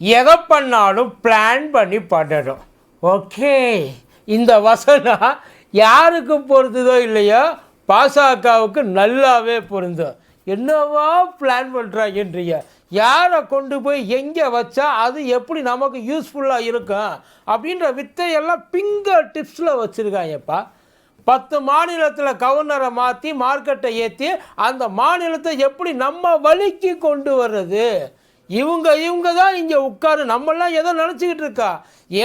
எதை பண்ணாலும் பிளான் பண்ணி பண்ணணும். ஓகே இந்த வசனம் யாருக்கு பொருந்துதோ இல்லையோ பாசகவுக்கு நல்லாவே பொருந்தும். என்னவா பிளான் பண்ணுறாங்கன்றீங்க யாரை கொண்டு போய் எங்கே வச்சா அது எப்படி நமக்கு யூஸ்ஃபுல்லாக இருக்கும்? அப்படின்ற வித்தையெல்லாம் பிங்கர் டிப்ஸில் வச்சுருக்காங்கப்பா. பத்து மாநிலத்தில் கவர்னரை மாற்றி மார்க்கெட்டை ஏற்றி அந்த மாநிலத்தை எப்படி நம்ம வழிக்கு கொண்டு வர்றது? இவங்க இவங்க தான் இங்கே உட்காரு. நம்மெல்லாம் எதோ நினச்சிக்கிட்டு இருக்கா?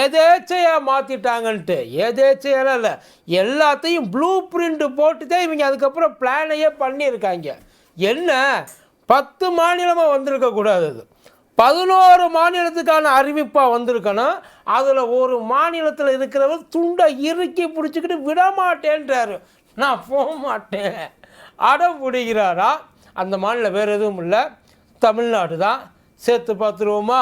எதேச்சையாக மாற்றிட்டாங்கன்ட்டு எதேச்சையெல்லாம் இல்லை. எல்லாத்தையும் ப்ளூ பிரிண்ட்டு போட்டு தான் இவங்க அதுக்கப்புறம் பிளானையே பண்ணியிருக்காங்க. என்ன? பத்து மாநிலமாக வந்திருக்கக்கூடாது அது. பதினோரு மாநிலத்துக்கான அறிவிப்பாக வந்திருக்கணும். அதில் ஒரு மாநிலத்தில் இருக்கிறவர் துண்டை இறுக்கி பிடிச்சிக்கிட்டு விட மாட்டேன்றாரு நான் போக மாட்டேன் அடம் பிடிக்கிறாரா? அந்த மாநிலம் வேறு எதுவும் இல்லை. தமிழ்நாடு தான். சேர்த்து பார்த்துருவோமா?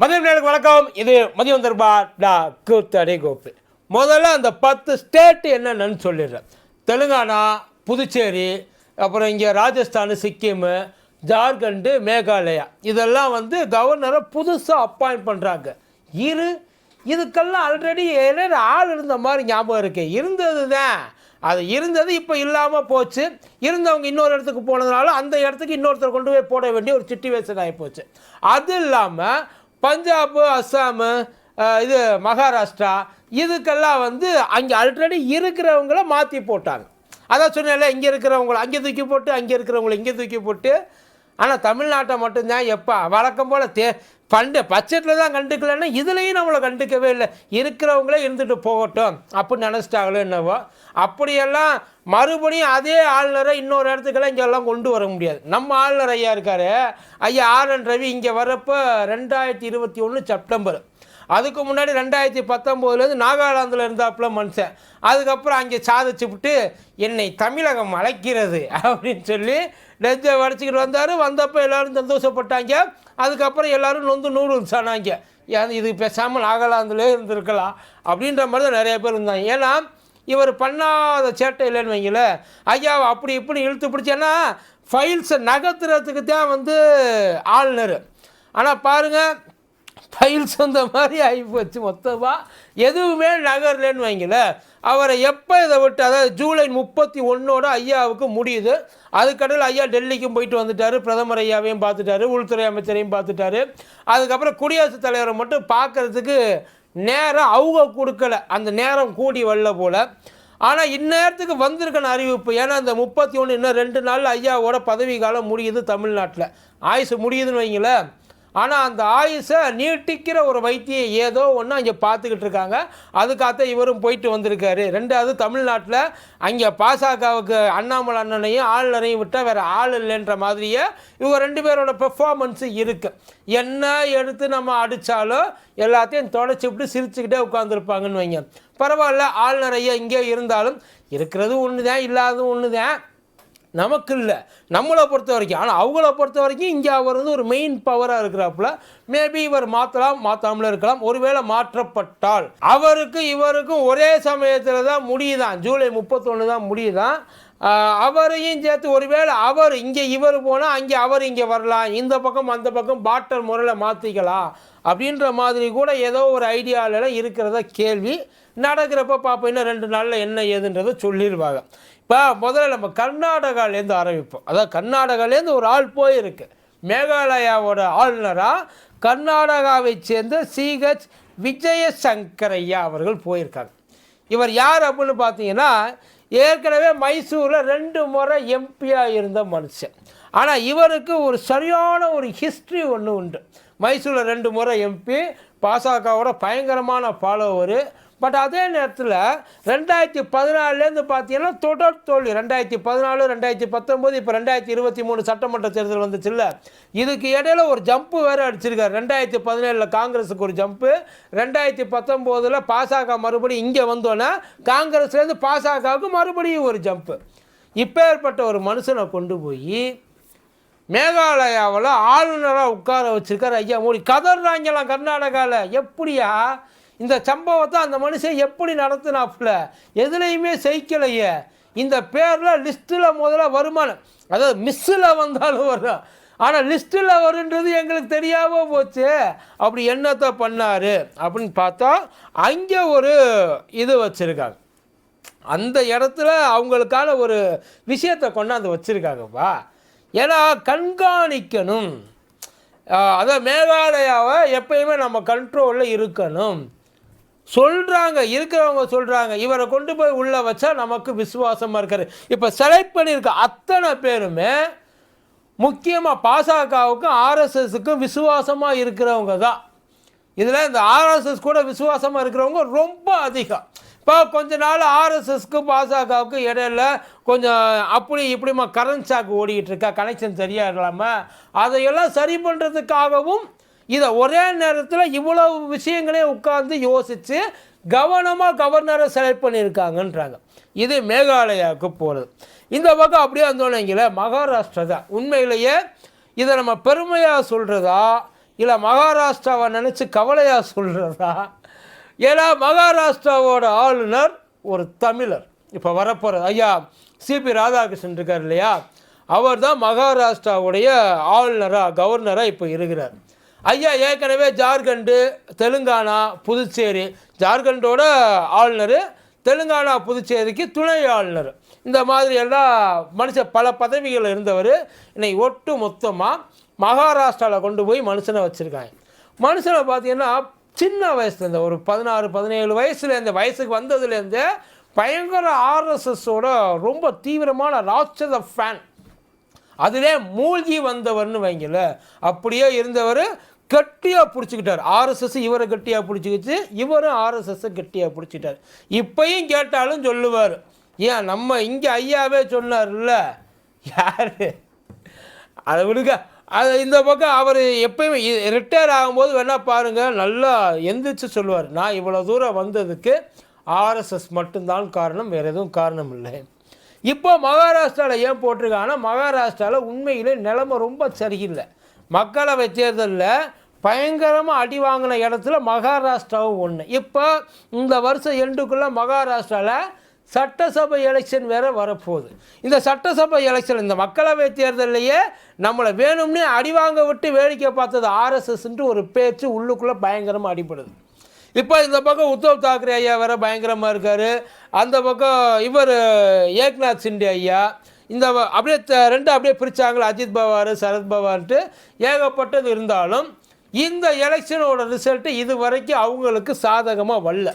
மதியம் நேருக்கு வணக்கம். இது மதியம் தர்பா டா கூத்தடி கோப்பு முதல்ல அந்த பத்து ஸ்டேட் என்னென்னு சொல்லிடுறேன். தெலுங்கானா புதுச்சேரி அப்புறம் இங்கே ராஜஸ்தான் சிக்கிமு ஜார்க்கண்டு மேகாலயா. இதெல்லாம் வந்து கவர்னரை புதுசாக அப்பாயிண்ட் பண்ணுறாங்க இரு இதுக்கெல்லாம் ஆல்ரெடி ஏழு ஆள் இருந்த மாதிரி ஞாபகம் இருக்கு. இருந்தது தான். அது இருந்தது இப்போ இல்லாமல் போச்சு. இருந்தவங்க இன்னொரு இடத்துக்கு போனதுனால அந்த இடத்துக்கு இன்னொருத்தர் கொண்டு போய் போட வேண்டிய ஒரு சிச்சுவேஷன் ஆகி போச்சு. அது இல்லாமல் பஞ்சாபு அஸ்ஸாமு இது மகாராஷ்டிரா இதுக்கெல்லாம் வந்து அங்கே ஆல்ரெடி இருக்கிறவங்கள மாற்றி போட்டாங்க. அதான் சொன்னேன்ல இங்கே இருக்கிறவங்கள அங்கே தூக்கி போட்டு அங்கே இருக்கிறவங்கள இங்கே தூக்கி போட்டு ஆனால் தமிழ்நாட்டை மட்டும்தான் எப்போ வழக்கம் போல் தே பண்டு பட்ஜெட்டில் தான் கண்டுக்கலன்னா இதுலேயும் நம்மளை கண்டுக்கவே இல்லை. இருக்கிறவங்களே இருந்துட்டு போகட்டும். அப்படின்னு நினச்சிட்டாங்களோ என்னவோ. அப்படியெல்லாம் மறுபடியும் அதே ஆளுநரை இன்னொரு இடத்துக்கெல்லாம் இங்கெல்லாம் கொண்டு வர முடியாது. நம்ம ஆளுநர் ஐயா இருக்கார். ஐயா ஆர் என் ரவி இங்கே வரப்போ ரெண்டாயிரத்தி இருபத்தி ஒன்று செப்டம்பர். அதுக்கு முன்னாடி ரெண்டாயிரத்தி பத்தொம்போதுலேருந்து நாகாலாந்தில் இருந்தாப்புல மனுஷன். அதுக்கப்புறம் அங்கே சாதிச்சு விட்டு என்னை தமிழகம் அழைக்கிறது அப்படின்னு சொல்லி நெஞ்சை வடிச்சிக்கிட்டு வந்தார். வந்தப்போ எல்லோரும் சந்தோஷப்பட்டாங்க. அதுக்கப்புறம் எல்லாரும் நொந்து நூறு சொன்னாங்க ஏன் இது பேசாமல் நாகாலாந்துலேயே இருந்திருக்கலாம் அப்படின்ற மாதிரி தான் நிறைய பேர் இருந்தாங்க. ஏன்னா இவர் பண்ணாத சேட்டை இல்லைன்னு வைங்களேன். ஐயாவை அப்படி இப்படி இழுத்து பிடிச்சேன்னா ஃபைல்ஸை நகர்த்துறதுக்கு தான் வந்து ஆளுநர். ஆனால் பாருங்கள் ஃபைல்ஸ் வந்த மாதிரி ஆகிப்போச்சு மொத்தமாக எதுவுமே நகரலன்னு வைங்களேன். அவரை எப்போ இதை விட்டு அதாவது ஜூலை முப்பத்தி ஒன்றோட ஐயாவுக்கு முடியுது. அதுக்கடையில் ஐயா டெல்லிக்கும் போயிட்டு வந்துட்டார் பிரதமர் ஐயாவையும் பார்த்துட்டாரு உள்துறை அமைச்சரையும் பார்த்துட்டாரு. அதுக்கப்புறம் குடியரசுத் தலைவரை மட்டும் பார்க்கறதுக்கு நேரம் அவங்க கொடுக்கல. அந்த நேரம் கூடி வரல போல். ஆனால் இந்நேரத்துக்கு வந்திருக்கணும் அறிவிப்பு ஏன்னா இந்த முப்பத்தி ஒன்று இன்னும் ரெண்டு நாளில் ஐயாவோட பதவி காலம் முடியுது தமிழ்நாட்டில். ஆயுசு முடியுதுன்னு வைங்களேன். ஆனால் அந்த ஆயுஷை நீட்டிக்கிற ஒரு வைத்தியம் ஏதோ ஒன்று அங்கே பார்த்துக்கிட்டு இருக்காங்க. அதுக்காக இவரும் போயிட்டு வந்திருக்காரு. ரெண்டாவது தமிழ்நாட்டில் அங்கே பாசகவுக்கு அண்ணாமலை அண்ணனையும் ஆளுநரையும் விட்டால் வேறு ஆள் இல்லைன்ற மாதிரியே இவங்க ரெண்டு பேரோட பெர்ஃபார்மன்ஸு இருக்குது என்ன எடுத்து நம்ம அடித்தாலும் எல்லாத்தையும் தொடச்சி விட்டு சிரிச்சுக்கிட்டே உட்காந்துருப்பாங்கன்னு வைங்க. பரவாயில்ல ஆளுநர் இங்கே இருந்தாலும் இருக்கிறதும் ஒன்று தான் இல்லாததும் ஒன்று தான் நமக்கு இல்லை நம்மளை பொறுத்த வரைக்கும். ஆனால் அவங்கள பொறுத்த வரைக்கும் இங்கே அவர் வந்து ஒரு மெயின் பவராக இருக்கிறாப்புல. மேபி இவர் மாற்றலாம் மாற்றாமல இருக்கலாம். ஒருவேளை மாற்றப்பட்டால். அவருக்கு இவருக்கும் ஒரே சமயத்தில் தான் முடியுதான். ஜூலை முப்பத்தொன்று தான் முடியுதான். அவரையும் சேர்த்து ஒருவேளை அவர் இங்கே இவர் போனால் அங்கே அவர் இங்கே வரலாம். இந்த பக்கம் அந்த பக்கம் பாட்டர் முறையில் மாற்றிக்கலாம் அப்படின்ற மாதிரி கூட ஏதோ ஒரு ஐடியாவில் இருக்கிறத கேள்வி. நடக்கிறப்ப பார்ப்போம் இன்னும் ரெண்டு நாளில் என்ன ஏதுன்றதை சொல்லிடுவாங்க. இப்போ முதல்ல நம்ம கர்நாடகாலேருந்து ஆரம்பிப்போம். அதாவது கர்நாடகாலேருந்து ஒரு ஆள் போயிருக்கு. மேகாலயாவோட ஆளுநராக கர்நாடகாவை சேர்ந்த சிஹெச் விஜயசங்கரையா அவர்கள் போயிருக்காங்க. இவர் யார் அப்படின்னு பார்த்தீங்கன்னா ஏற்கனவே மைசூரில் ரெண்டு முறை எம்பியாக இருந்த மனுஷன். ஆனால் இவருக்கு ஒரு சரியான ஒரு ஹிஸ்ட்ரி ஒன்று உண்டு. மைசூரில் ரெண்டு முறை எம்பி பாசகவோட பயங்கரமான ஃபாலோவரு பட் அதே நேரத்தில் ரெண்டாயிரத்தி பதினாலுலேருந்து பார்த்தீங்கன்னா தொடர் தோல்வி. ரெண்டாயிரத்தி பதினாலு ரெண்டாயிரத்தி பத்தொம்போது இப்போ ரெண்டாயிரத்தி இருபத்தி மூணு சட்டமன்ற தேர்தல் வந்துச்சுல்ல. இதுக்கு இடையில ஒரு ஜம்ப்பு வேறு அடிச்சிருக்காரு. ரெண்டாயிரத்தி பதினேழில் காங்கிரஸுக்கு ஒரு ஜம்ப்பு ரெண்டாயிரத்தி பத்தொம்போதில் பாசக மறுபடியும் இங்கே வந்தோன்னே காங்கிரஸ்லேருந்து பாசகவுக்கு மறுபடியும் ஒரு ஜம்ப்பு இப்போ ஏற்பட்ட ஒரு மனுஷனை கொண்டு போய் மேகாலயாவில் ஆளுநராக உட்கார வச்சுருக்கார் ஐயா மோடி. கதர்றாங்களாம் கர்நாடகாவில் எப்படியா? இந்த சம்பவத்தை அந்த மனுஷன் எப்படி நடத்தினாப்புல? எதுலேயுமே செய்க்கலையே இந்த பேரில் லிஸ்ட்டில் முதல்ல வருமானம். அதாவது மிஸ்ஸில் வந்தாலும் வரும். ஆனால் லிஸ்ட்டில் வருன்றது எங்களுக்கு தெரியாமல் போச்சு. அப்படி என்னத்தை பண்ணார்? அப்படின்னு பார்த்தா அங்கே ஒரு இது வச்சுருக்காங்க. அந்த இடத்துல அவங்களுக்கான ஒரு விஷயத்தை கொண்டாந்து வச்சுருக்காங்கப்பா. ஏன்னா கண்காணிக்கணும். அதான் மேகாலயாவை எப்பயுமே நம்ம கண்ட்ரோலில் இருக்கணும். சொல்கிறாங்க இருக்கிறவங்க சொல்கிறாங்க இவரை கொண்டு போய் உள்ளே வச்சா நமக்கு விசுவாசமாக இருக்காரு. இப்போ செலக்ட் பண்ணியிருக்க அத்தனை பேருமே முக்கியமாக பாசகவுக்கும் ஆர்எஸ்எஸுக்கும் விசுவாசமாக இருக்கிறவங்க தான். இதில் இந்த ஆர்எஸ்எஸ் கூட விசுவாசமாக இருக்கிறவங்க ரொம்ப அதிகம். இப்போ கொஞ்ச நாள் ஆர்எஸ்எஸ்க்கும் பாசகவுக்கும் இடையில கொஞ்சம் அப்படி இப்படிமா கரண்ட் ஷாக் ஓடிக்கிட்டு இருக்கா? கனெக்ஷன் சரியாக இல்லாமல் அதையெல்லாம் சரி பண்ணுறதுக்காகவும் இதை ஒரே நேரத்தில் இவ்வளவு விஷயங்களையும் உட்கார்ந்து யோசித்து கவனமாக கவர்னரை செலக்ட் பண்ணியிருக்காங்கன்றாங்க. இது மேகாலயாவுக்கு போகிறது இந்த பக்கம் அப்படியே வந்தோன்னீங்களே மகாராஷ்டிரா தான். உண்மையிலேயே இதை நம்ம பெருமையாக சொல்கிறதா இல்லை மகாராஷ்டிராவை நினச்சி கவலையாக சொல்கிறதா ஏன்னா மகாராஷ்டிராவோட ஆளுநர் ஒரு தமிழர். இப்போ வரப்போகிறது ஐயா சிபி ராதாகிருஷ்ணன் இருக்கார் இல்லையா? அவர் தான் மகாராஷ்டிராவுடைய ஆளுநராக கவர்னராக இப்போ இருக்கிறார். ஐயா ஏற்கனவே ஜார்க்கண்டு தெலுங்கானா புதுச்சேரி ஜார்க்கண்டோட ஆளுநர் தெலுங்கானா புதுச்சேரிக்கு துணை ஆளுநர். இந்த மாதிரி எல்லாம் மனுஷன் பல பதவிகள் இருந்தவர் இன்னைக்கு ஒட்டு மொத்தமாக மகாராஷ்டிராவில் கொண்டு போய் மனுஷனை வச்சுருக்காங்க. மனுஷனை பார்த்தீங்கன்னா சின்ன வயசுலேருந்து ஒரு பதினாறு பதினேழு வயசுலேருந்து வயசுக்கு வந்ததுலேருந்து பயங்கர ஆர்எஸ்எஸோட ரொம்ப தீவிரமான ராட்சத ஃபேன் அதிலே மூழ்கி வந்தவர்னு வைங்கல அப்படியே இருந்தவர் கெட்டியாக பிடிச்சிக்கிட்டார். ஆர்எஸ்எஸ் இவரை கெட்டியாக பிடிச்சிக்கிச்சு இவரும் ஆர்எஸ்எஸ்ஸை கெட்டியாக பிடிச்சிட்டார் இப்பையும் கேட்டாலும் சொல்லுவார் ஏன் நம்ம இங்கே ஐயாவே சொன்னார்ல யார்? அதை விடுங்க. அது இந்த பக்கம் அவர் எப்பயுமே ரிட்டையர் ஆகும்போது வேணால் பாருங்கள் நல்லா எந்திரிச்சு சொல்லுவார். நான் இவ்வளோ தூரம் வந்ததுக்கு ஆர்எஸ்எஸ் மட்டும்தான் காரணம் வேறு எதுவும் காரணம் இல்லை. இப்போ மகாராஷ்டிராவில் ஏன் போட்டிருக்காங்கன்னா மகாராஷ்டிராவில் உண்மையிலே நிலைமை ரொம்ப சரியில்லை. மக்களவை தேர்தலில் பயங்கரமாக அடி வாங்கின இடத்துல மகாராஷ்டிராவும் ஒன்று இப்போ இந்த வருஷம் எண்டுக்குள்ளே மகாராஷ்டிராவில் சட்டசபை எலெக்ஷன் வேறு வரப்போகுது. இந்த சட்டசபை எலெக்ஷன் இந்த மக்களவை தேர்தலையே நம்மளை வேணும்னே அடி வாங்க விட்டு வேடிக்கை பார்த்தது ஆர்எஸ்எஸ்ன்ட்டு ஒரு பேச்சு உள்ளுக்குள்ளே பயங்கரமாக அடிபடுது. இப்போ இந்த பக்கம் உத்தவ் தாக்கரே ஐயா வேற பயங்கரமாக இருக்கார். அந்த பக்கம் இவர் ஏக்நாத் சிண்டே ஐயா. இந்த அப்படியே த- ரெண்டு அப்படியே பிரித்தாங்களே அஜித் பவார் சரத்பவான்ட்டு ஏகப்பட்டது இருந்தாலும் இந்த எலெக்ஷனோட ரிசல்ட்டு இது வரைக்கும் அவங்களுக்கு சாதகமாக வரல.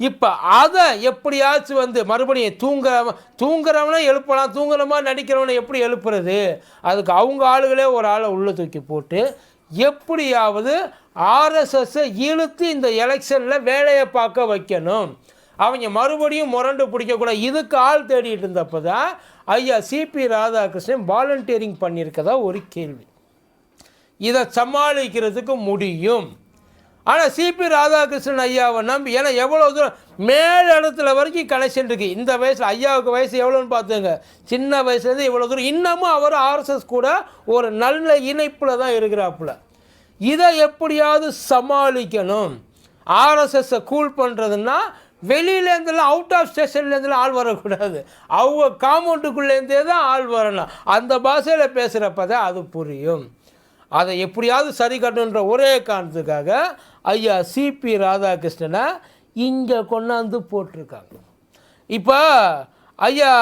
இப்போ அதை எப்படியாச்சும் வந்து மறுபடியும் தூங்குறவன் தூங்குறவனை எழுப்பலாம் தூங்குறமா நடிக்கிறவனை எப்படி எழுப்புறது? அதுக்கு அவங்க ஆளுகளே ஒரு ஆளை உள்ளே தூக்கி போட்டு எப்படியாவது ஆர்எஸ்எஸ்ஸை இழுத்து இந்த எலெக்ஷனில் வேலையை பார்க்க வைக்கணும். அவங்க மறுபடியும் முரண்டு பிடிக்கக்கூடாது இதுக்கு ஆள் தேடிட்டு இருந்தப்போ தான் ஐயா சிபி ராதாகிருஷ்ணன் வாலண்டியரிங் பண்ணியிருக்கதா ஒரு கேள்வி. இதை சமாளிக்கிறதுக்கு முடியும். ஆனால் சிபி ராதாகிருஷ்ணன் ஐயாவை நம்பி ஏன்னா எவ்வளோ தூரம் மேல் இடத்துல வரைக்கும் கனெக்ஷன் இருக்குது இந்த வயசில் ஐயாவுக்கு வயசு எவ்வளோன்னு பார்த்துங்க சின்ன வயசுலேருந்து இவ்வளோ தூரம். இன்னமும் அவர் ஆர்எஸ்எஸ் கூட ஒரு நல்ல இணைப்பில் தான் இருக்கிறாப்புல. இதை எப்படியாவது சமாளிக்கணும். ஆர்எஸ்எஸ்ஸை கூல் பண்ணுறதுன்னா வெளியிலேருந்துலாம் அவுட் ஆஃப் ஸ்டேஷன்லேருந்துலாம் ஆள் வரக்கூடாது. அவங்க காம்பவுண்டுக்குள்ளேருந்தே தான் ஆள் வரணும். அந்த பாஷையில் பேசுகிறப்ப தான் அது புரியும். அதை எப்படியாவது சரி கட்டணுன்ற ஒரே காரணத்துக்காக ஐயா சிபி ராதாகிருஷ்ணனை இங்கே கொண்டாந்து போட்டிருக்காங்க. இப்போ ஐயா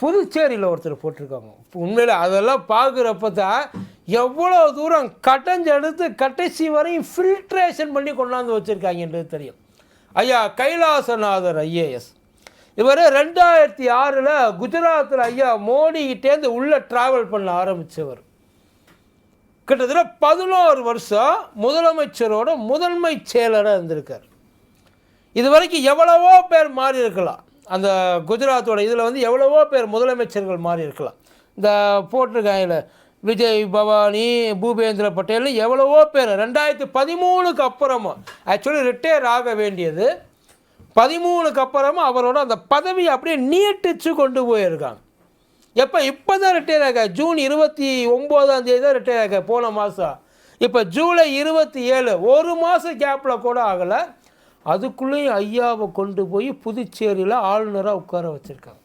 புதுச்சேரியில் ஒருத்தர் போட்டிருக்காங்க. உண்மையில் அதெல்லாம் பார்க்குறப்ப தான் எவ்வளோ தூரம் கட்டஞ்செடுத்து கடைசி வரையும் ஃபில்ட்ரேஷன் பண்ணி கொண்டாந்து வச்சுருக்காங்கன்றது தெரியும். ஐயா கைலாசநாதர் ஐஏஎஸ். இவர் ரெண்டாயிரத்தி ஆறில் குஜராத்தில் ஐயா மோடிக்கிட்டேருந்து உள்ளே ட்ராவல் பண்ண ஆரம்பித்தவர் கிட்டத்தட்ட பதினோரு வருஷம் முதலமைச்சரோட முதன்மை செயலராக இருந்திருக்கார். இது வரைக்கும் எவ்வளவோ பேர் மாறி இருக்கலாம். அந்த குஜராத்தோட இதில் வந்து எவ்வளவோ பேர் முதலமைச்சர்கள் மாறி இருக்கலாம். இந்த போட்டிருக்காங்கல்ல விஜய் பவானி பூபேந்திர பட்டேல் எவ்வளவோ பேர். ரெண்டாயிரத்தி பதிமூணுக்கு அப்புறமா ஆக்சுவலி ரிட்டையர் ஆக வேண்டியது. பதிமூணுக்கு அப்புறமா அவரோட அந்த பதவியை அப்படியே நீட்டிச்சு கொண்டு போயிருக்காங்க. எப்போ இப்போ தான் ரிட்டையர் ஆக. ஜூன் இருபத்தி ஒம்போதாம் தேதி தான் ரிட்டையர் ஆக போன மாதம் இப்போ ஜூலை இருபத்தி ஏழு ஒரு மாதம் கேப்பில் கூட ஆகலை. அதுக்குள்ளேயும் ஐயாவை கொண்டு போய் புதுச்சேரியில் ஆளுநராக உட்கார வச்சுருக்காங்க.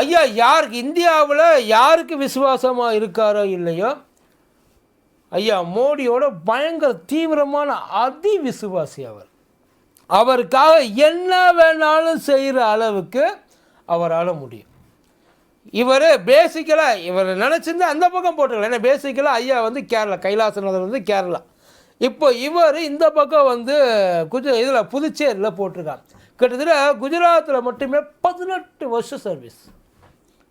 ஐயா யாருக்கு இந்தியாவில் யாருக்கு விசுவாசமாக இருக்காரோ இல்லையோ? ஐயா மோடியோட பயங்கர தீவிரமான அதி விசுவாசி அவர். அவருக்காக என்ன வேணாலும் செய்கிற அளவுக்கு அவரால் முடியும். இவர் பேசிக்கலாக இவர் நினச்சிருந்தா அந்த பக்கம் போட்டுக்கலாம் ஏன்னா பேசிக்கலாக ஐயா வந்து கேரளா கைலாசநாதர் வந்து கேரளா. இப்போ இவர் இந்த பக்கம் வந்து குஜ இதில் புதுச்சேரியில் போட்டிருக்காங்க கிட்டத்தட்ட குஜராத்தில் மட்டுமே பதினெட்டு வருஷம் service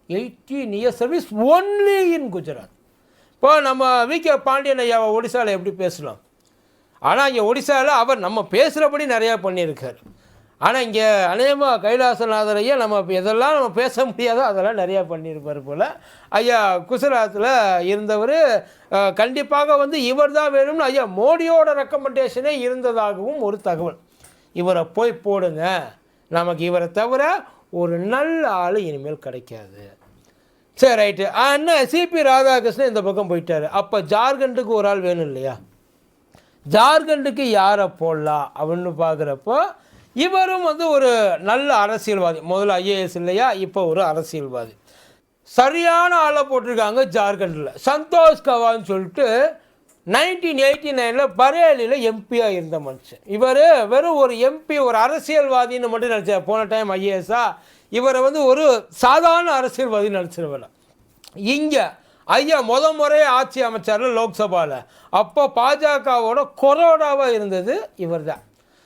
eighteen year service only in Gujarat. இப்போ நம்ம வி கே பாண்டியன் ஐயாவை ஒடிசாவில் எப்படி பேசலாம்? ஆனால் இங்கே ஒடிசாவில் அவர் நம்ம பேசுகிறபடி நிறையா பண்ணியிருக்கார். ஆனால் இங்கே அநேகமாக கைலாசநாதரையே நம்ம இப்போ எதெல்லாம் நம்ம பேச முடியாதோ அதெல்லாம் நிறையா பண்ணியிருப்பார் போல். ஐயா குசராத்தில் இருந்தவர் கண்டிப்பாக வந்து இவர் தான் வேணும்னு ஐயா மோடியோட ரெக்கமெண்டேஷனே இருந்ததாகவும் ஒரு தகவல். இவரை போய் போடுங்க. நமக்கு இவரை தவிர ஒரு நல்ல ஆள் இனிமேல் கிடைக்காது. சரி ரைட்டு அண்ணன் சிபி ராதாகிருஷ்ணன் இந்த பக்கம் போயிட்டார். அப்போ ஜார்க்கண்டுக்கு ஒரு ஆள் வேணும் இல்லையா? ஜார்க்கண்டுக்கு யாரை போடலாம் அப்படின்னு பார்க்குறப்போ இவரும் வந்து ஒரு நல்ல அரசியல்வாதி. முதல்ல ஐஏஎஸ் இல்லையா? இப்போ ஒரு அரசியல்வாதி. சரியான ஆளை போட்டிருக்காங்க ஜார்க்கண்டில். சந்தோஷ் கவான்னு சொல்லிட்டு நைன்டீன் எயிட்டி நைனில் பரேலியில் எம்பியாக இருந்த மனுஷன். இவர் வெறும் ஒரு எம்பி ஒரு அரசியல்வாதின்னு மட்டும் நினச்சார். போன டைம் ஐஏஎஸ்ஸா இவரை வந்து ஒரு சாதாரண அரசியல்வாதி நினச்சிருவேன் இங்கே ஐயா முத முறையே ஆட்சி அமைச்சார் லோக்சபாவில் அப்போ பாஜகவோட கொரோடாவாக இருந்தது இவர் தான்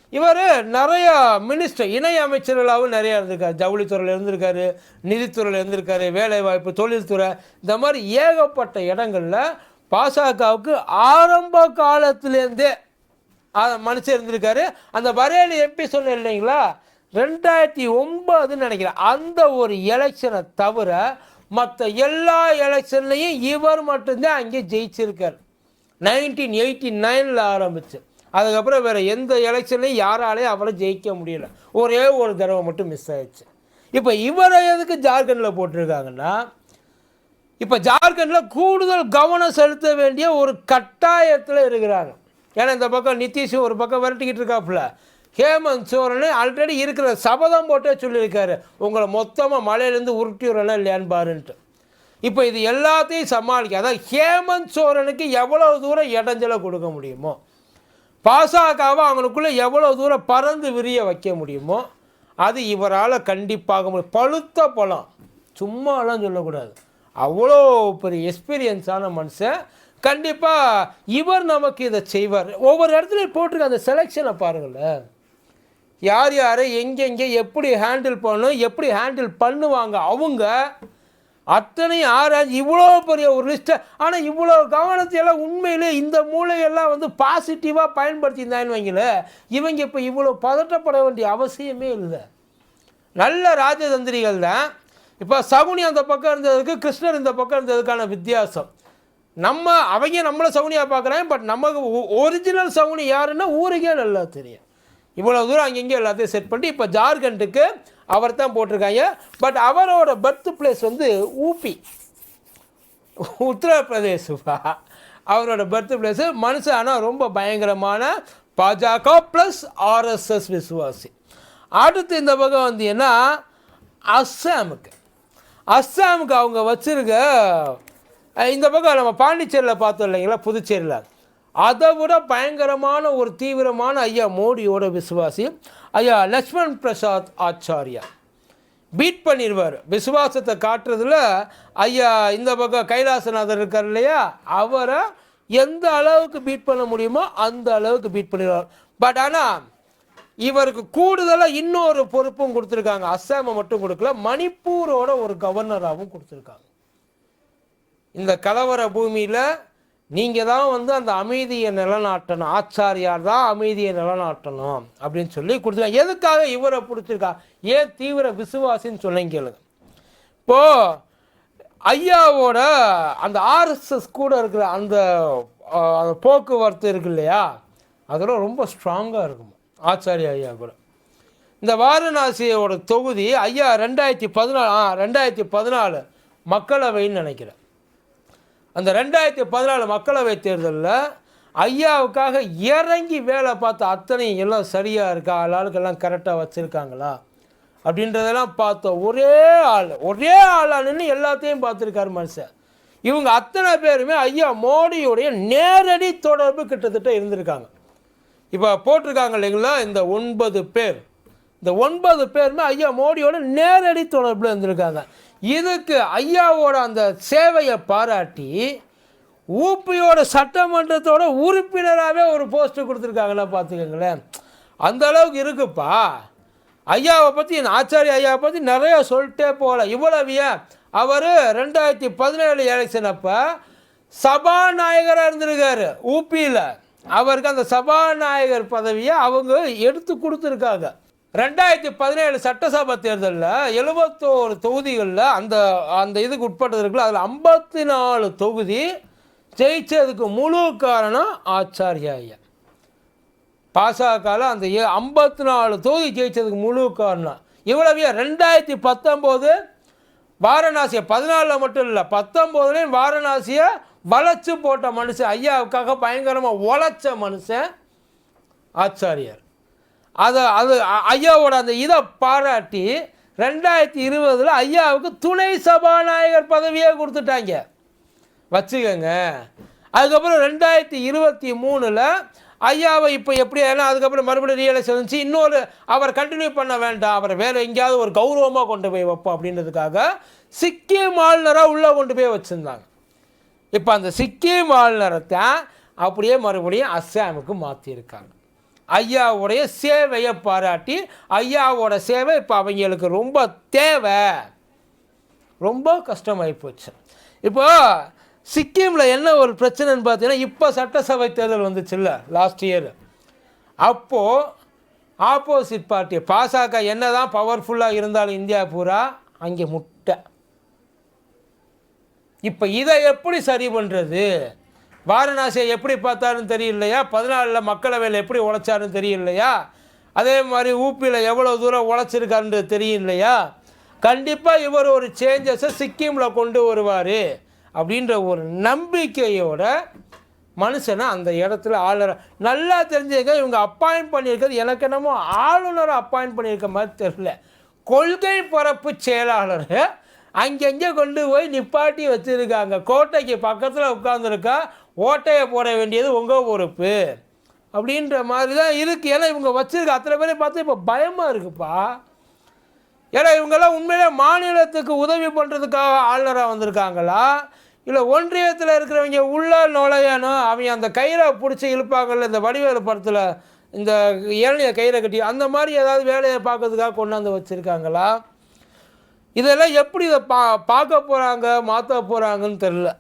இவர் நிறைய மினிஸ்டர் இணை அமைச்சர்களாகவும் நிறையா இருந்திருக்கார். ஜவுளித்துறையில் இருந்திருக்காரு நிதித்துறையில் இருந்திருக்காரு வேலைவாய்ப்பு தொழில்துறை. இந்த மாதிரி ஏகப்பட்ட இடங்களில் பாஜகவுக்கு ஆரம்ப காலத்திலேருந்தே மனுஷன் இருந்திருக்காரு. அந்த பரேலி எம்பி சொன்னேன் இல்லைங்களா? ரெண்டாயிரத்தி ஒன்பதுன்னு நினைக்கிறேன். அந்த ஒரு எலெக்ஷனை தவிர மற்ற எல்லா எலெக்ஷன்லையும் இவர் மட்டும்தான் அங்கே ஜெயிச்சிருக்கார். நைன்டீன் எயிட்டி நைனில் ஆரம்பிச்சு. அதுக்கப்புறம் வேறு எந்த எலெக்ஷன்லையும் யாராலையும் அவரை ஜெயிக்க முடியல. ஒரே ஒரு தடவை மட்டும் மிஸ் ஆயிடுச்சு. இப்போ இவரை எதுக்கு ஜார்க்கண்டில் போட்டிருக்காங்கன்னா இப்போ ஜார்க்கண்டில் கூடுதல் கவனம் செலுத்த வேண்டிய ஒரு கட்டாயத்தில் இருக்கிறாங்க. ஏன்னா இந்த பக்கம் நிதிஷ் ஒரு பக்கம் விரட்டிக்கிட்டு இருக்காப்புல. ஹேமந்த் சோரன் ஆல்ரெடி இருக்கிற சபதம் போட்டே சொல்லியிருக்காரு. உங்களை மொத்தமாக மலையிலேருந்து உருட்டி விடலாம் இல்லையான்னு பாருன்ட்டு. இப்போ இது எல்லாத்தையும் சமாளிக்க அதான் ஹேமந்த் சோரனுக்கு எவ்வளோ தூரம் இடைஞ்சலை கொடுக்க முடியுமோ? பாசகவை அவங்களுக்குள்ளே எவ்வளோ தூரம் பறந்து விரிய வைக்க முடியுமோ அது இவரால் கண்டிப்பாக முடியும். பழுத்த பழம். சும்மாலாம் சொல்லக்கூடாது. அவ்வளோ பெரிய எக்ஸ்பீரியன்ஸான மனுஷன். கண்டிப்பாக இவர் நமக்கு இதை செய்வார். ஒவ்வொரு இடத்துலையும் போட்டிருக்க அந்த செலெக்ஷனை பாருங்களேன். யார் யாரை எங்கெங்கே எப்படி ஹேண்டில் பண்ணணும் எப்படி ஹேண்டில் பண்ணுவாங்க அவங்க அத்தனையும் ஆராய்ச்சி இவ்வளோ பெரிய ஒரு லிஸ்ட்டை ஆனால் இவ்வளோ கவனத்தையெல்லாம் உண்மையிலே இந்த மூளையெல்லாம் வந்து பாசிட்டிவாக பயன்படுத்தியிருந்தான்னு வைங்களேன் இவங்க இப்போ இவ்வளோ பதட்டப்பட வேண்டிய அவசியமே இல்லை. நல்ல ராஜதந்திரிகள் தான். இப்போ சகுனி அந்த பக்கம் இருந்ததுக்கு கிருஷ்ணர் இந்த பக்கம் இருந்ததுக்கான வித்தியாசம். நம்ம அவங்க நம்மளை சகுனியாக பார்க்குறாங்க பட் நமக்கு ஒரிஜினல் சகுனி யாருன்னா ஊருக்கே நல்லா தெரியும். இவ்வளோ தூரம் அங்கங்கே எல்லாத்தையும் செட் பண்ணி இப்போ ஜார்க்கண்டுக்கு அவர் தான் போட்டிருக்காங்க. பட் அவரோட பர்த் பிளேஸ் வந்து ஊபி. உத்தரப்பிரதேசப்பா அவரோட பர்த் பிளேஸு மனுஷன் ஆனால் ரொம்ப பயங்கரமான பாஜக ப்ளஸ் ஆர்எஸ்எஸ் விசுவாசி. அடுத்து இந்த பக்கம் வந்தீங்கன்னா அஸ்ஸாமுக்கு. அஸ்ஸாமுக்கு அவங்க வச்சுருக்க இந்த பக்கம் நம்ம பாண்டிச்சேரியில் பார்த்தோம் இல்லைங்களா? புதுச்சேரியில். அதை விட பயங்கரமான ஒரு தீவிரமான ஐயா மோடியோட விசுவாசி ஐயா லக்ஷ்மண் பிரசாத் ஆச்சாரியா. பீட் பண்ணிடுவார் விசுவாசத்தை காட்டுறதுல ஐயா இந்த பக்கம் கைலாசநாதர் இருக்கார் இல்லையா? அவரை எந்த அளவுக்கு பீட் பண்ண முடியுமோ அந்த அளவுக்கு பீட் பண்ணிடுவார். பட் ஆனால் இவருக்கு கூடுதலாக இன்னொரு பொறுப்பும் கொடுத்துருக்காங்க. அஸ்ஸாமை மட்டும் கொடுக்கல மணிப்பூரோட ஒரு கவர்னராகவும் கொடுத்துருக்காங்க. இந்த கலவர பூமியில் நீங்கள் தான் வந்து அந்த அமைதியை நிலநாட்டணும். ஆச்சாரியார் தான் அமைதியை நிலநாட்டணும் அப்படின்னு சொல்லி கொடுத்துருக்காங்க. எதுக்காக இவரை பிடிச்சிருக்கா? ஏன் தீவிர விசுவாசின்னு சொன்னீங்க கேளுங்க. இப்போது ஐயாவோட அந்த ஆர்எஸ்எஸ் கூட இருக்கிற அந்த அந்த போக்குவரத்து இருக்கு இல்லையா? அதெல்லாம் ரொம்ப ஸ்ட்ராங்காக இருக்கும். ஆச்சாரிய ஐயா கூட. இந்த வாரணாசியோட தொகுதி ஐயா ரெண்டாயிரத்தி பதினாலு ஆ ரெண்டாயிரத்தி பதினாலு மக்களவைன்னு நினைக்கிறேன். அந்த ரெண்டாயிரத்தி பதினாலு மக்களவை தேர்தலில் ஐயாவுக்காக இறங்கி வேலை பார்த்த அத்தனையும் எல்லாம் சரியாக இருக்கா? ஆளுக்கெல்லாம் கரெக்டாக வச்சுருக்காங்களா? அப்படின்றதெல்லாம் பார்த்தோம் ஒரே ஆள் ஒரே ஆளாக நின்று எல்லாத்தையும் பார்த்துருக்காரு மனுஷன். இவங்க அத்தனை பேருமே ஐயா மோடியுடைய நேரடி தொடர்பு கிட்டத்தட்ட இருந்திருக்காங்க. இப்போ போட்டிருக்காங்க இல்லைங்களா? இந்த ஒன்பது பேர். இந்த ஒன்பது பேருமே ஐயா மோடியோட நேரடி தொடர்பில் இருந்திருக்காங்க. இதுக்கு ஐயாவோட அந்த சேவையை பாராட்டி ஊபியோட சட்டமன்றத்தோட உறுப்பினராகவே ஒரு போஸ்ட் கொடுத்துருக்காங்களா பார்த்துக்கோங்களேன். அந்த அளவுக்கு இருக்குப்பா. ஐயாவை பற்றி ஆச்சாரிய ஐயாவை பற்றி நிறைய சொல்லிட்டே போகல. இவ்வளவு ஏன் அவர் ரெண்டாயிரத்தி பதினேழு எலெக்ஷன் அப்போ சபாநாயகராக இருந்திருக்காரு ஊபியில். அவருக்கு அந்த சபாநாயகர் பதவியை அவங்க எடுத்து கொடுத்துருக்காங்க. ரெண்டாயிரத்தி பதினேழு சட்டசபை தேர்தலில் எழுபத்தோரு தொகுதிகளில் அந்த அந்த இதுக்கு உட்பட்டது இருக்குல்ல அதில் ஐம்பத்தி நாலு தொகுதி ஜெயிச்சதுக்கு முழு காரணம் ஆச்சாரியா ஐயா பாசகல அந்த ஐம்பத்தி நாலு தொகுதி ஜெயிச்சதுக்கு முழு காரணம். இவ்வளவு ரெண்டாயிரத்தி பத்தொம்போது வாரணாசியை பதினாலில் மட்டும் இல்லை பத்தொம்போதுலேயும் வாரணாசியை வளைச்சு போட்ட மனுஷன் ஐயாவுக்காக பயங்கரமாக உழைச்ச மனுஷன் ஆச்சாரியார். அதை அது ஐயாவோட அந்த இதை பாராட்டி ரெண்டாயிரத்தி இருபதில் ஐயாவுக்கு துணை சபாநாயகர் பதவியே கொடுத்துட்டாங்க. வச்சுக்கோங்க. அதுக்கப்புறம் ரெண்டாயிரத்தி இருபத்தி மூணில் ஐயாவை இப்போ எப்படி ஏன்னா அதுக்கப்புறம் மறுபடியும் ரியலைஸ் வந்துச்சு. இன்னொரு அவர் கண்டினியூ பண்ண வேண்டாம். அவரை வேறு எங்கேயாவது ஒரு கௌரவமாக கொண்டு போய் வைப்போம் அப்படின்றதுக்காக சிக்கிம் ஆளுநராக உள்ளே கொண்டு போய் வச்சுருந்தாங்க. இப்போ அந்த சிக்கிம் ஆளுநரத்தை அப்படியே மறுபடியும் அஸ்ஸாமுக்கு மாற்றியிருக்காங்க ஐயாவுடைய சேவையை பாராட்டி ஐயாவோட சேவை இப்போ அவங்களுக்கு ரொம்ப தேவை. ரொம்ப கஷ்டமாகி போச்சு. இப்போ சிக்கிமில் என்ன ஒரு பிரச்சனைன்னு பார்த்தீங்கன்னா இப்போ சட்டசபை தேர்தல் வந்துச்சுல்ல லாஸ்ட் இயர் அப்போது ஆப்போசிட் பார்ட்டி பாசக என்ன தான் பவர்ஃபுல்லாக இருந்தாலும் இந்தியா பூரா அங்கே முட்டை. இப்போ இதை எப்படி சரி பண்ணுறது வாரணாசியை எப்படி பார்த்தாருன்னு தெரியலையா? பதினாலில் மக்களவையில் எப்படி உழைச்சாருன்னு தெரியலையா? அதே மாதிரி ஊப்பியில் எவ்வளோ தூரம் உழைச்சிருக்காருன்றது தெரியலையா? கண்டிப்பாக இவர் ஒரு சேஞ்சஸை சிக்கிமில் கொண்டு வருவார் அப்படின்ற ஒரு நம்பிக்கையோட மனுஷனை அந்த இடத்துல ஆளுநர் நல்லா தெரிஞ்சுக்க இவங்க அப்பாயின்ட் பண்ணியிருக்கிறது எனக்கு என்னமோ ஆளுநரை அப்பாயின்ட் பண்ணியிருக்க மாதிரி தெரியல. கொள்கை பரப்பு செயலாளர் அங்கங்கே கொண்டு போய் நிப்பாட்டி வச்சுருக்காங்க. கோட்டைக்கு பக்கத்தில் உட்காந்துருக்கா ஓட்டையை போட வேண்டியது உங்கள் பொறுப்பு அப்படின்ற மாதிரி தான் இருக்குது ஏன்னா இவங்க வச்சுருக்க அத்தனை பேரை பார்த்து இப்போ பயமாக இருக்குப்பா. ஏன்னா இவங்கெல்லாம் உண்மையிலே மாநிலத்துக்கு உதவி பண்ணுறதுக்காக ஆளுநராக வந்திருக்காங்களா? இல்லை ஒன்றியத்தில் இருக்கிறவங்க உள்ள நுழையணும். அவங்க அந்த கயிறை பிடிச்சி இழுப்பாங்கல்ல இந்த வடிவேலு படத்தில் இந்த ஏழைய கயிறை கட்டி அந்த மாதிரி ஏதாவது வேலையை பார்க்கறதுக்காக கொண்டாந்து வச்சுருக்காங்களா? இதெல்லாம் எப்படி இதை பா பார்க்க போகிறாங்க மாற்ற போகிறாங்கன்னு தெரில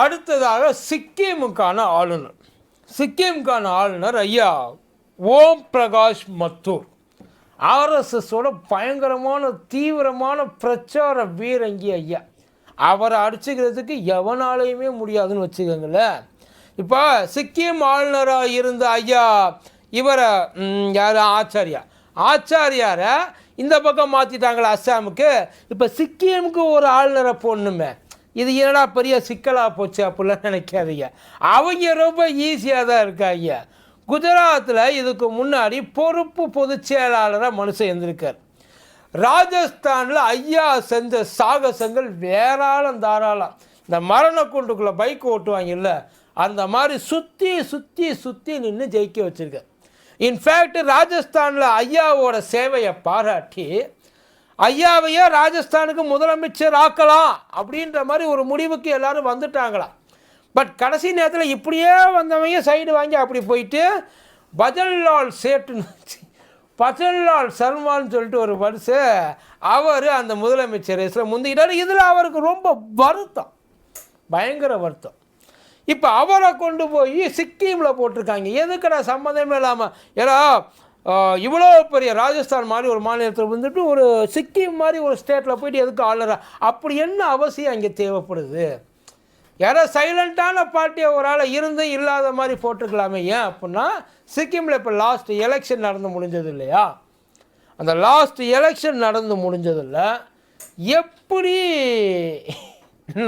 அடுத்ததாக சிக்கிமுக்கான ஆளுநர். சிக்கிமுக்கான ஆளுநர் ஐயா ஓம் பிரகாஷ் மத்தூர். ஆர்எஸ்எஸோட பயங்கரமான தீவிரமான பிரச்சார வீரங்கி ஐயா. அவரை அடிச்சுக்கிறதுக்கு எவனாலையுமே முடியாதுன்னு வச்சுக்கோங்களேன். இப்போ சிக்கிம் ஆளுநராக இருந்த ஐயா இவரை யார்? ஆச்சாரியா. ஆச்சாரியாரை இந்த பக்கம் மாற்றிட்டாங்களே அஸ்ஸாமுக்கு. இப்போ சிக்கிமுக்கு ஒரு ஆளுநரை போடணுமே. இது என்னடா பெரிய சிக்கலாக போச்சு அப்படிலாம் நினைக்காதீங்க. அவங்க ரொம்ப ஈஸியாக தான் இருக்காங்க. குஜராத்தில் இதுக்கு முன்னாடி பொறுப்பு பொதுச் செயலாளராக மனுஷன் இருந்திருக்கார். ராஜஸ்தானில் ஐயா செஞ்ச சாகசங்கள் வேறாளம் தாராளம். இந்த மரண குண்டுக்குள்ளே பைக் ஓட்டுவாங்கல்ல அந்த மாதிரி சுற்றி சுற்றி சுற்றி நின்று ஜெயிக்க வச்சுருக்கார். இன்ஃபேக்ட் ராஜஸ்தானில் ஐயாவோட சேவையை பாராட்டி ஐயாவையே ராஜஸ்தானுக்கு முதலமைச்சர் ஆக்கலாம் அப்படின்ற மாதிரி ஒரு முடிவுக்கு எல்லாரும் வந்துட்டாங்களா பட் கடைசி நேரத்தில் இப்படியே வந்தவங்க சைடு வாங்கி அப்படி போயிட்டு பஜன்லால் சேட்டுன்னு பஜன்லால் சல்மான் சொல்லிட்டு ஒரு பரிசு அவர் அந்த முதலமைச்சர் ரேஸில் முந்திக்கிட்டார். இதில் அவருக்கு ரொம்ப வருத்தம் பயங்கர வருத்தம். இப்போ அவரை கொண்டு போய் சிக்கிமில் போட்டிருக்காங்க. எதுக்கடா சம்மந்தமே இல்லாமல் ஏன்னா இவ்வளோ பெரிய ராஜஸ்தான் மாதிரி ஒரு மாநிலத்தில் வந்துட்டு ஒரு சிக்கிம் மாதிரி ஒரு ஸ்டேட்டில் போயிட்டு எதுக்கு ஆளுறா அப்படி என்ன அவசியம் அங்கே தேவைப்படுது? யாரோ சைலண்ட்டான பார்ட்டியை ஒரு ஆளை இருந்தும் இல்லாத மாதிரி போட்டிருக்கலாமே. ஏன் அப்படின்னா சிக்கிமில் இப்போ லாஸ்ட் எலெக்ஷன் நடந்து முடிஞ்சது இல்லையா? அந்த லாஸ்ட் எலெக்ஷன் நடந்து முடிஞ்சதில் எப்படி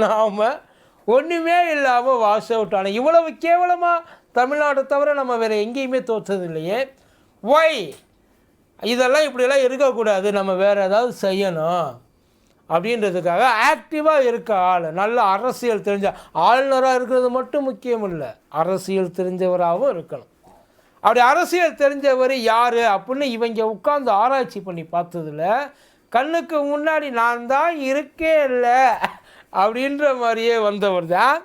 நாம் ஒன்றுமே இல்லாமல் வாஷ் அவுட் ஆனால் இவ்வளவு கேவலமாக தமிழ்நாடு தவிர நம்ம வேறு எங்கேயுமே தோற்றது இல்லையே? ஒய் இதெல்லாம் இப்படியெல்லாம் இருக்கக்கூடாது. நம்ம வேறு ஏதாவது செய்யணும். அப்படின்றதுக்காக ஆக்டிவாக இருக்க ஆள் நல்ல அரசியல் தெரிஞ்ச ஆளுநராக இருக்கிறது மட்டும் முக்கியம் இல்லை. அரசியல் தெரிஞ்சவராகவும் இருக்கணும். அப்படி அரசியல் தெரிஞ்சவர் யார் அப்படின்னு இவங்க உட்காந்து ஆராய்ச்சி பண்ணி பார்த்ததுல கண்ணுக்கு முன்னாடி நான் தான் இருக்கே இல்லை அப்படின்ற மாதிரியே வந்தவர் தான்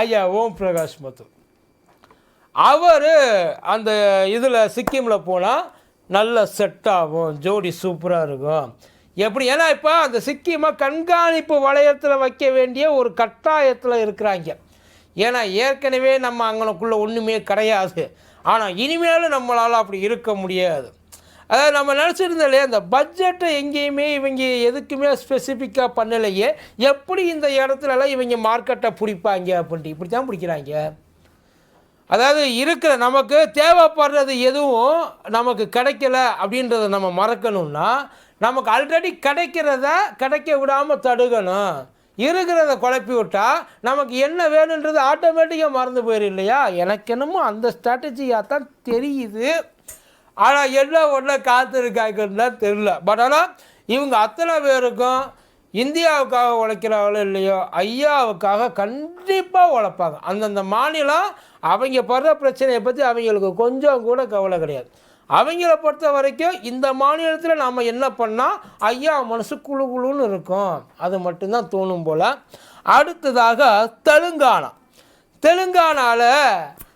ஐயா ஓம் பிரகாஷ் மத்தூர் அவர் அந்த இதில் சிக்கிமில் போனால் நல்ல செட் ஆகும் ஜோடி சூப்பராக இருக்கும். எப்படி? ஏன்னா இப்போ அந்த சிக்கிமை கண்காணிப்பு வளையத்தில் வைக்க வேண்டிய ஒரு கட்டாயத்தில் இருக்கிறாங்க. ஏன்னா ஏற்கனவே நம்ம அங்கனக்குள்ளே ஒன்றுமே கிடையாது. ஆனால் இனிமேலும் நம்மளால் அப்படி இருக்க முடியாது. அதாவது நம்ம நினச்சிருந்தாலே இல்லையா பட்ஜெட்டை எங்கேயுமே இவங்க எதுக்குமே ஸ்பெசிஃபிக்காக பண்ணலையே. எப்படி இந்த இடத்துலலாம் இவங்க மார்க்கெட்டை பிடிப்பாங்க அப்படின்ட்டு? இப்படி தான் பிடிக்கிறாங்க. அதாவது இருக்கிற நமக்கு தேவைப்படுறது எதுவும் நமக்கு கிடைக்கல அப்படின்றத நம்ம மறக்கணும்னா நமக்கு ஆல்ரெடி கிடைக்கிறத கிடைக்க விடாமல் தடுக்கணும். இருக்கிறத குழப்பி விட்டால் நமக்கு என்ன வேணுன்றது ஆட்டோமேட்டிக்காக மறந்து போயிடும் இல்லையா? எனக்கு என்னமோ அந்த ஸ்ட்ராட்டஜியாக தான் தெரியுது. ஆனால் என்ன ஒன்றை காத்திருக்காங்கன்னு தான் தெரில பட் ஆனால் இவங்க அத்தனை பேருக்கும் இந்தியாவுக்காக உழைக்கிறாங்களோ இல்லையோ ஐயாவுக்காக கண்டிப்பாக உழைப்பாங்க. அந்தந்த மாநிலம் அவங்க படுற பிரச்சனையை பற்றி அவங்களுக்கு கொஞ்சம் கூட கவலை கிடையாது. அவங்கள பொறுத்த வரைக்கும் இந்த மாநிலத்தில் நாம் என்ன பண்ணால் ஐயா மனசு குழு குழுன்னு இருக்கும். அது மட்டும்தான் தோணும் போல். அடுத்ததாக தெலுங்கானா. தெலுங்கானாவில்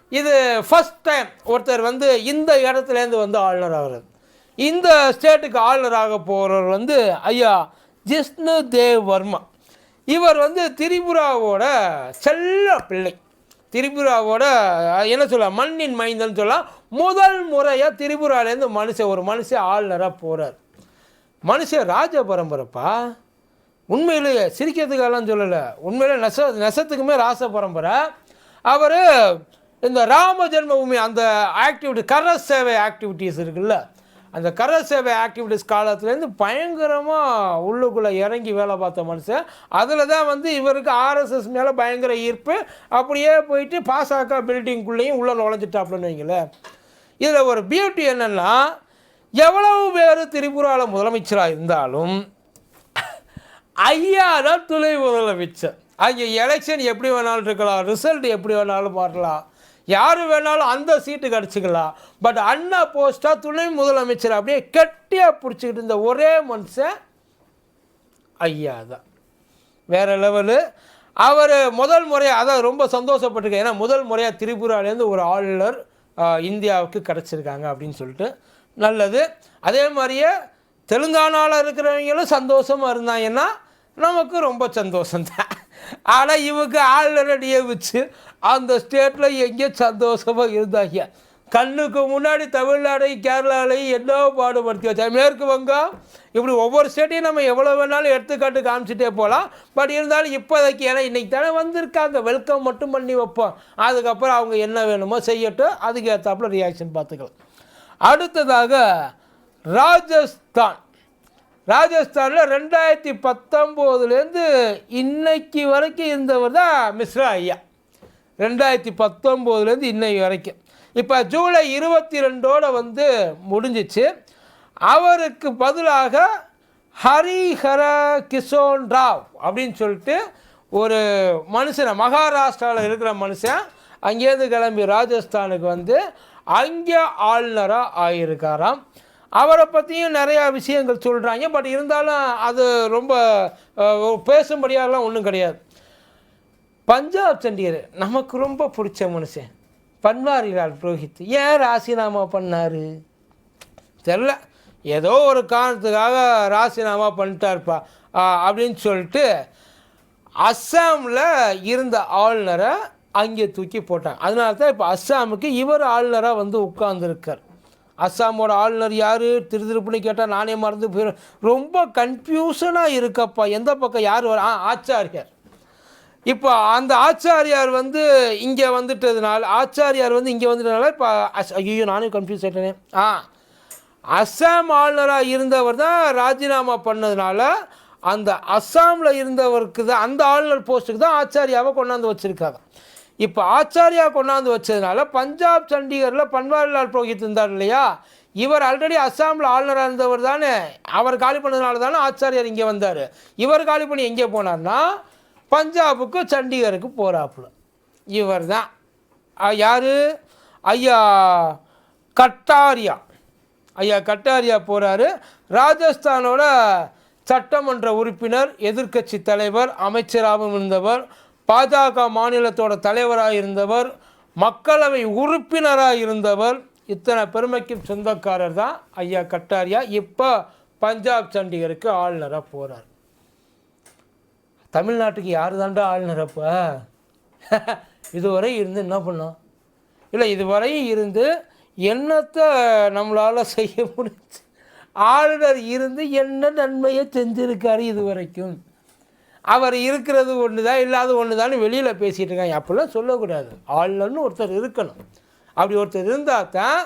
இது ஃபஸ்ட் டைம் ஒருத்தர் வந்து இந்த இடத்துலேருந்து வந்து ஆளுநர் ஆகிறது இந்த ஸ்டேட்டுக்கு ஆளுநராக போகிறவர் வந்து ஐயா ஜிஷ்ணு தேவ் வர்மா. இவர் வந்து திரிபுராவோட செல்ல பிள்ளை. திரிபுராவோட என்ன சொல்லலாம் மண்ணின் மைந்தன் சொல்லலாம். முதல் முறையாக திரிபுராலேருந்து மனுஷன் ஒரு மனுஷன் ஆளுநராக போகிறார் மனுஷன் ராஜ பரம்பரைப்பா. உண்மையிலேயே சிரிக்கிறதுக்கெல்லாம் சொல்லலை. உண்மையிலே நெச நெசத்துக்குமே ராச பரம்பரை. அவர் இந்த ராம ஜென்மபூமி அந்த ஆக்டிவிட்டி கர சேவை ஆக்டிவிட்டீஸ் இருக்குல்ல. அந்த கர சேவை ஆக்டிவிட்டிஸ் காலத்துலேருந்து பயங்கரமாக உள்ளுக்குள்ளே இறங்கி வேலை பார்த்த மனுஷன். அதில் தான் வந்து இவருக்கு ஆர்எஸ்எஸ் மேலே பயங்கர ஈர்ப்பு. அப்படியே போயிட்டு பாசாக்கா பில்டிங்குள்ளேயும் உள்ளே நுழைஞ்சிட்டாப்லன்னு வைங்களேன் இதில் ஒரு பியூட்டி என்னென்னா எவ்வளவு பேர் திரிபுராவில் முதலமைச்சராக இருந்தாலும் ஐயா தான் துணை முதலமைச்சர். அங்கே எலெக்ஷன் எப்படி வேணாலும் இருக்கலாம் ரிசல்ட் எப்படி வேணாலும் மாறலாம் யார் வேணாலும் அந்த சீட்டு கிடச்சிக்கலாம். பட் அண்ணா போஸ்ட்டாக துணை முதலமைச்சர் அப்படியே கெட்டியாக பிடிச்சிக்கிட்டு இருந்த ஒரே மனுஷன் ஐயா தான் வேறு லெவலு. அவர் முதல் முறையாக அதான் ரொம்ப சந்தோஷப்பட்டிருக்கேன். ஏன்னா முதல் முறையாக திரிபுராலேருந்து ஒரு ஆளுநர் இந்தியாவுக்கு கிடச்சிருக்காங்க அப்படின்னு சொல்லிட்டு. நல்லது. அதே மாதிரியே தெலுங்கானாவில் இருக்கிறவங்களும் சந்தோஷமாக இருந்தாங்கன்னா நமக்கு ரொம்ப சந்தோஷம்தான். ஆனால் இவங்க ஆளுநரை வச்சு அந்த ஸ்டேட்டில் எங்கே சந்தோஷமாக இருந்தாங்க. கண்ணுக்கு முன்னாடி தமிழ்நாடையும் கேரளாலையும் என்ன பாடுபடுத்தி வச்சா மேற்கு வங்கம் இப்படி ஒவ்வொரு ஸ்டேட்டையும் நம்ம எவ்வளோ வேணாலும் எடுத்துக்காட்டு காமிச்சிட்டே போகலாம். பட் இருந்தாலும் இப்போதைக்கு ஏன்னா இன்றைக்கி தானே வந்திருக்காங்க. வெல்கம் மட்டும் பண்ணி வைப்போம். அதுக்கப்புறம் அவங்க என்ன வேணுமோ செய்யட்டும். அதுக்கு ஏற்றாப்புல ரியாக்ஷன் பார்த்துக்கலாம். அடுத்ததாக ராஜஸ்தான். ராஜஸ்தானில் ரெண்டாயிரத்தி பத்தொம்போதுலேருந்து இன்னைக்கு வரைக்கும் இருந்தவர் தான் மிஸ்ரா ஐயா. ரெண்டாயிரத்தி பத்தொம்போதுலேருந்து இன்னைக்கு வரைக்கும். இப்போ ஜூலை இருபத்தி ரெண்டோட வந்து முடிஞ்சிச்சு. அவருக்கு பதிலாக ஹரிஹர கிஷோன் ராவ் அப்படின்னு சொல்லிட்டு ஒரு மனுஷனை மகாராஷ்டிராவில் இருக்கிற மனுஷன் அங்கேருந்து கிளம்பி ராஜஸ்தானுக்கு வந்து அங்கே ஆளுநராக ஆகியிருக்காராம் அவரை பற்றியும் நிறையா விஷயங்கள் சொல்கிறாங்க பட் இருந்தாலும் அது ரொம்ப பேசும்படியாலாம் ஒன்றும் கிடையாது. பஞ்சாப் சண்டிகர் நமக்கு ரொம்ப பிடிச்ச மனுஷன். பன்வாரிலால் புரோஹித் ஏன் ராசினாமா பண்ணார்? தெரில. ஏதோ ஒரு காரணத்துக்காக ராசினாமா பண்ணிட்டார்ப்பா அப்படின்னு சொல்லிட்டு அஸ்ஸாமில் இருந்த ஆளுநரை அங்கே தூக்கி போட்டாங்க. அதனால தான் இப்போ அஸ்ஸாமுக்கு இவர் ஆளுநராக வந்து உட்கார்ந்துருக்கார். அஸ்ஸாமோட ஆளுநர் யார்? திரு திருப்புன்னு கேட்டால் நானே மறந்து போயிடும் ரொம்ப கன்ஃபியூஷனாக இருக்கப்பா. எந்த பக்கம் யார் வர ஆ ஆச்சாரியார். இப்போ அந்த ஆச்சாரியார் வந்து இங்கே வந்துட்டதுனால ஆச்சாரியார் வந்து இங்கே வந்துட்டதுனால இப்போ ஐயோ நானும் கன்ஃபியூஸ் ஆகிட்டேனே ஆ அஸ்ஸாம் ஆளுநராக இருந்தவர் தான் ராஜினாமா பண்ணதுனால அந்த அஸ்ஸாமில் இருந்தவருக்கு தான் அந்த ஆளுநர் போஸ்ட்டுக்கு தான் ஆச்சாரியாவை கொண்டாந்து வச்சுருக்காங்க. இப்போ ஆச்சாரியா கொண்டாந்து வச்சதுனால பஞ்சாப் சண்டிகரில் பன்வாரிலால் புரோஹித் இருந்தார் இல்லையா? இவர் ஆல்ரெடி அஸ்ஸாமில் ஆளுநராக இருந்தவர் தானே. அவர் காலி பண்ணதுனால தானே ஆச்சாரியார் இங்கே வந்தார். இவர் காலி பண்ணி எங்கே போனார்னா பஞ்சாபுக்கு சண்டிகருக்கு போகிறாப்புல இவர் தான் யார்? ஐயா கட்டாரியா. ஐயா கட்டாரியா போகிறாரு ராஜஸ்தானோட சட்டமன்ற உறுப்பினர் எதிர்க்கட்சி தலைவர் அமைச்சராகவும் இருந்தவர் பாஜக மாநிலத்தோட தலைவராக இருந்தவர் மக்களவை உறுப்பினராக இருந்தவர் இத்தனை பெருமைக்கும் சொந்தக்காரர் தான் ஐயா கட்டாரியா. இப்போ பஞ்சாப் சண்டிகருக்கு ஆளுநராக போகிறார் தமிழ்நாட்டுக்கு யார் தாண்டா ஆளுநர் அப்போ? இதுவரை இருந்து என்ன பண்ணோம்? இல்லை இதுவரையும் இருந்து என்னத்தை நம்மளால் செய்ய முடிஞ்சு? ஆளுநர் இருந்து என்ன நன்மையை செஞ்சுருக்காரு இது வரைக்கும் அவர் இருக்கிறது ஒன்று தான் இல்லாத ஒன்று தான் வெளியில் பேசிகிட்டு இருக்காங்க. அப்படிலாம் சொல்லக்கூடாது. ஆளுநர்னு ஒருத்தர் இருக்கணும். அப்படி ஒருத்தர் இருந்தால் தான்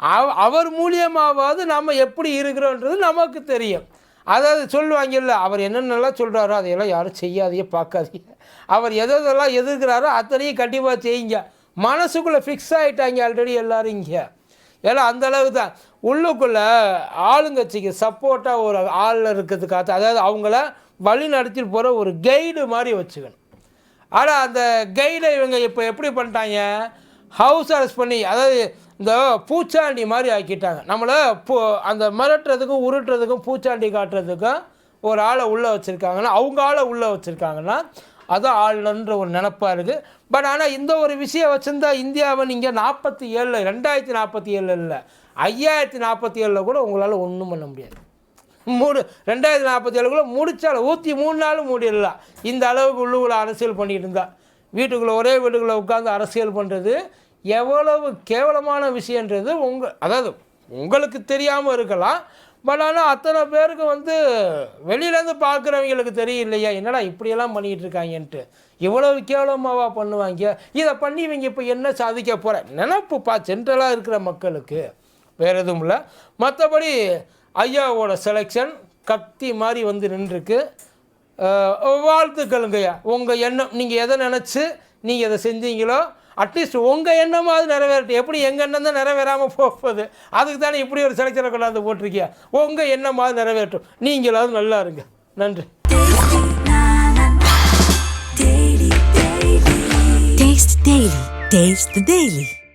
அவ அவர் மூலியமாவது நம்ம எப்படி இருக்கிறோன்றது நமக்கு தெரியும். அதாவது சொல்லுவாங்கல்ல அவர் என்னென்னலாம் சொல்கிறாரோ அதையெல்லாம் யாரும் செய்யாதையே பார்க்காதீங்க. அவர் எதெல்லாம் எதிர்க்கிறாரோ அத்தனையும் கண்டிப்பாக செய்யுங்க. மனசுக்குள்ளே ஃபிக்ஸ் ஆகிட்டாங்க ஆல்ரெடி எல்லோரும் இங்கே. ஏன்னா அந்த தான். உள்ளுக்குள்ளே ஆளுங்கட்சிக்கு சப்போர்ட்டாக ஒரு ஆள் இருக்கிறதுக்காக அதாவது அவங்கள வழி நடத்திட்டு போகிற ஒரு கைடு மாதிரி வச்சுக்கணும். ஆனால் அந்த கைடை இவங்க இப்போ எப்படி பண்ணிட்டாங்க? ஹவுஸ் அரெஸ்ட் பண்ணி அதாவது இந்த பூச்சாண்டி மாதிரி ஆக்கிட்டாங்க. நம்மளை பூ அந்த மிரட்டுறதுக்கும் உருட்டுறதுக்கும் பூச்சாண்டி காட்டுறதுக்கும் ஒரு ஆளை உள்ளே வச்சுருக்காங்கன்னா அவங்க ஆளை உள்ளே வச்சுருக்காங்கன்னா அதுதான் ஆளுன்ற ஒரு நினப்பாக இருக்குது பட் ஆனால் இந்த ஒரு விஷயம் வச்சுருந்தா இந்தியாவை நீங்கள் நாற்பத்தி ஏழில் ரெண்டாயிரத்தி நாற்பத்தி ஏழில் இல்லை. ஐயாயிரத்தி நாற்பத்தி ஏழில் கூட உங்களால் ஒன்றும் பண்ண முடியாது. மூணு ரெண்டாயிரத்தி நாற்பத்தி ஏழுக்குள்ளே முடிச்சாலும் ஊற்றி மூணு நாளும் மூடிடலாம். இந்த அளவுக்கு உள்ளுக்குள்ளே அரசியல் பண்ணிட்டு இருந்தா. வீட்டுக்குள்ளே ஒரே வீட்டுக்குள்ளே உட்காந்து அரசியல் பண்ணுறது எவ்வளவு கேவலமான விஷயன்றது உங்கள் அதாவது உங்களுக்கு தெரியாமல் இருக்கலாம். பட் ஆனால் அத்தனை பேருக்கு வந்து வெளியிலேருந்து பார்க்குறவங்களுக்கு தெரியலையா என்னடா இப்படியெல்லாம் பண்ணிகிட்டு இருக்காங்கன்ட்டு. இவ்வளவு கேவலமாவா பண்ணுவாங்க? இதை பண்ணி இவங்க இப்போ என்ன சாதிக்க போகிற நினப்புப்பா சென்ட்ரலாக இருக்கிற மக்களுக்கு வேறு எதுவும் இல்லை. மற்றபடி ஐயாவோட செலெக்ஷன் கத்தி மாதிரி வந்து நின்றுருக்கு. அஹ் வாழ்த்துக்களுங்கய்யா. உங்கள் எண்ணம் நீங்கள் எதை நினச்சி நீங்கள் எதை செஞ்சீங்களோ அட்லீஸ்ட் உங்கள் எண்ணமாவது நிறைவேறட்டும். எப்படி எங்கள் எண்ணம் தான் நிறைவேறாமல் போகுது? அதுக்கு தானே இப்படி ஒரு செலெக்ஷனை கொண்டாந்து போட்டிருக்கியா? உங்கள் எண்ணமாவது நிறைவேறட்டும். நீங்களாவது நல்லா இருங்க. நன்றி. Taste the Daily.